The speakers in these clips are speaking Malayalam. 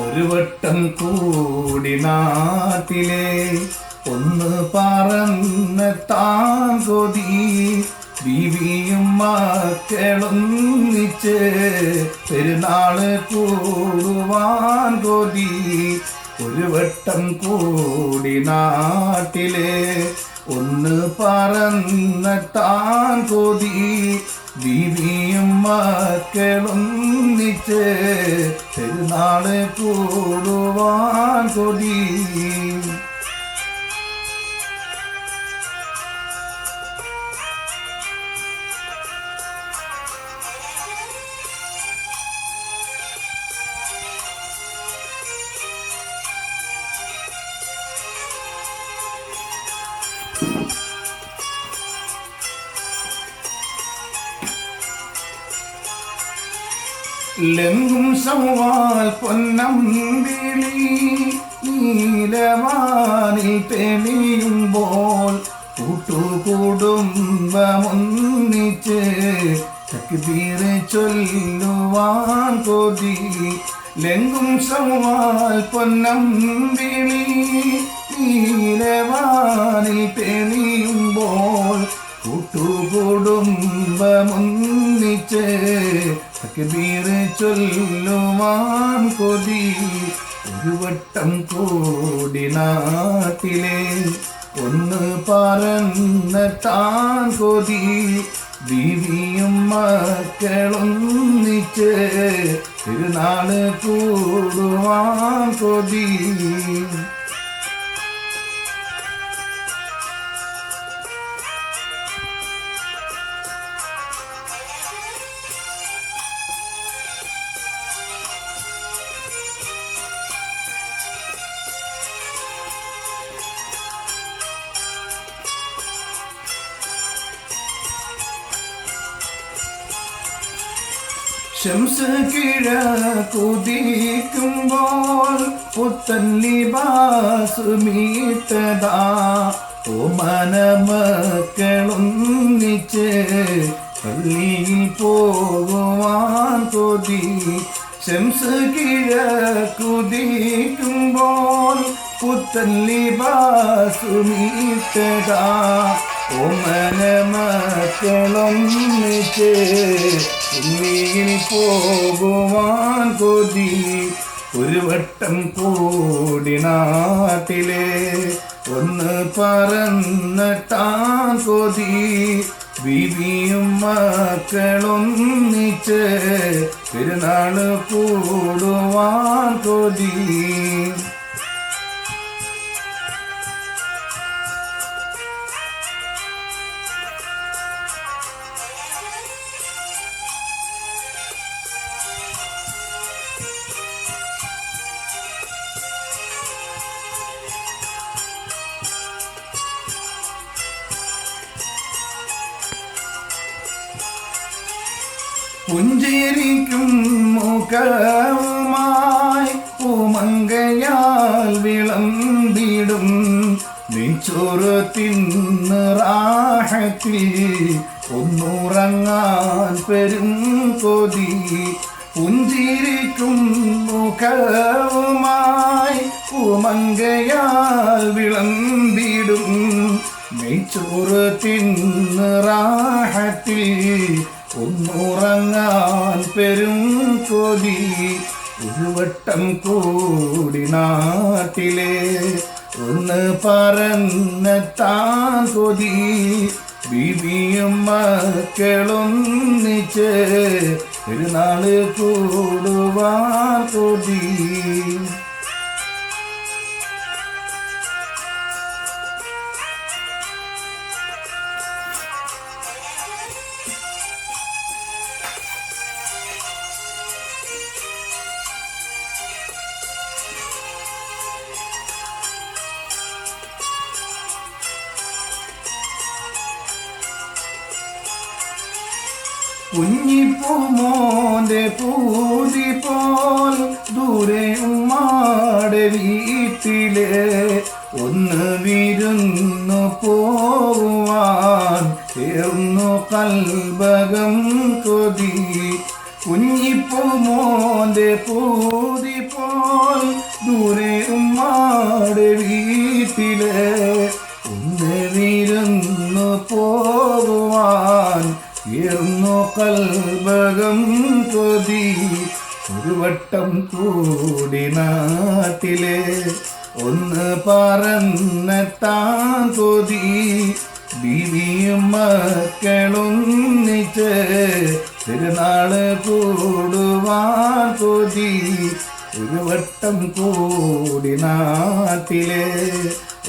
ഒരു വട്ടം കൂടി നാട്ടിലെ ഒന്ന് പറന്നെത്താൻ കൊതി ബീവിയും മക്കളൊന്നിച്ച് പെരുന്നാൾ കൂടുവാൻ കൊതി. ഒരു വട്ടം കൂടി നാട്ടിലെ ഒന്ന് പറന്നെത്താൻ കൊതി ബീവിയും മക്കളൊന്നിച്ച് പെരുന്നാൾ കൂടുവാൻ കൊതി. ലെങ്കും സവാൽ പൊന്നമ്പിളി നീലവാനിൽ തെളിയുമ്പോൾ കൂട്ടുകുടുംബമൊന്നിച്ച് തക്ബീറ് ചൊല്ലുവാൻ കൊതി. ലെങ്കും സവാൽ പൊന്നമ്പിളി നീലവാനിൽ തെളിയുമ്പോൾ കൂട്ടുകുടുംബമൊന്നിച്ച് തക്ബീർ ചൊല്ലുവാൻ കൊതി. ഒരു വട്ടം കൂടി ഒന്ന് പറന്നെത്താൻ കൊതി. ബീവിയും മക്കളൊന്നിച്ച് തിരുനാൾ കൂടുവാൻ കൊതി. ശംസ് കിഴ കുതിക്കുമ്പോൾ പുത്തൻ ലിബാസ് മീത്തതാ. ഓമന മക്കളൊന്നിച്ച് പള്ളിയിൽ പോകുവാൻ കൊതി ശംസ് കിഴ കുതിക്കുമ്പോൾ പുത്തൻ ലിബാസ് മീത്തതാ ഓമന ഭൂമിയിൽ പോകുവാൻ കൊതി. ഒരു വട്ടം കൂടി നാട്ടിലെ ഒന്ന് പറന്നിട്ടാൻ കൊതി. ബിബിയും മക്കളൊന്നിച്ച് പെരുന്നാൾ കൂടുവാൻ കൊതി. പുഞ്ചിരിക്കും മുഖവുമായി പൂമങ്കയാൽ വിളമ്പിടും. നെഞ്ചോറ് തിന്ന് റാഹത്തിൽ ഒന്നുറങ്ങാൻ പെരും കൊതി. പുഞ്ചിരിക്കും മുഖവുമായി പൂമങ്കയാൽ വിളമ്പിടും. നെയ്ച്ചോറ് തിന്ന് റാഹത്തിൽ ഒന്നുറങ്ങാൻ പെരും കൊതി ഒരു വട്ടം കൂടി നാട്ടിലെ ഒന്ന് പറന്നെത്താൻ കൊതി ബിബിയും മക്കളൊന്നിച്ച് നാൾ കൂടുവാൻ കൊതി കുഞ്ഞിപ്പൂമോന്റെ പൂതി പോൽ ദൂരെ ഉമ്മാടെ വീട്ടിലെ ഒന്ന് വിരുന്നു പോവാൻ തീർന്നു കൽബകം കൊതി. കുഞ്ഞിപ്പൂമോന്റെ പൂതി പോൽ ദൂരെ ഉമ്മാടെ വീട്ടിലെ ഒന്ന് വിരുന്നു പോകുവാൻ കൽബകം കൊതി ഒരു വട്ടം കൂടി നാട്ടിലെ ഒന്ന് പറന്നെത്താൻ കൊതി ബിവിയും മക്കളൊന്നിച്ച് തിരുനാൾ കൂടുവാൻ കൊതി ഒരു വട്ടം കൂടി നാട്ടിലെ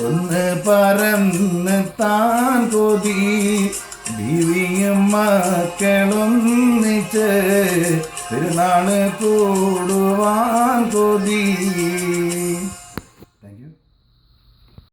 ഒന്ന് പറന്നെത്താൻ കൊതി ബീവിയും മക്കളൊന്നിച്ച് തിരുനാൾ കൂടുവാൻ കൊതി.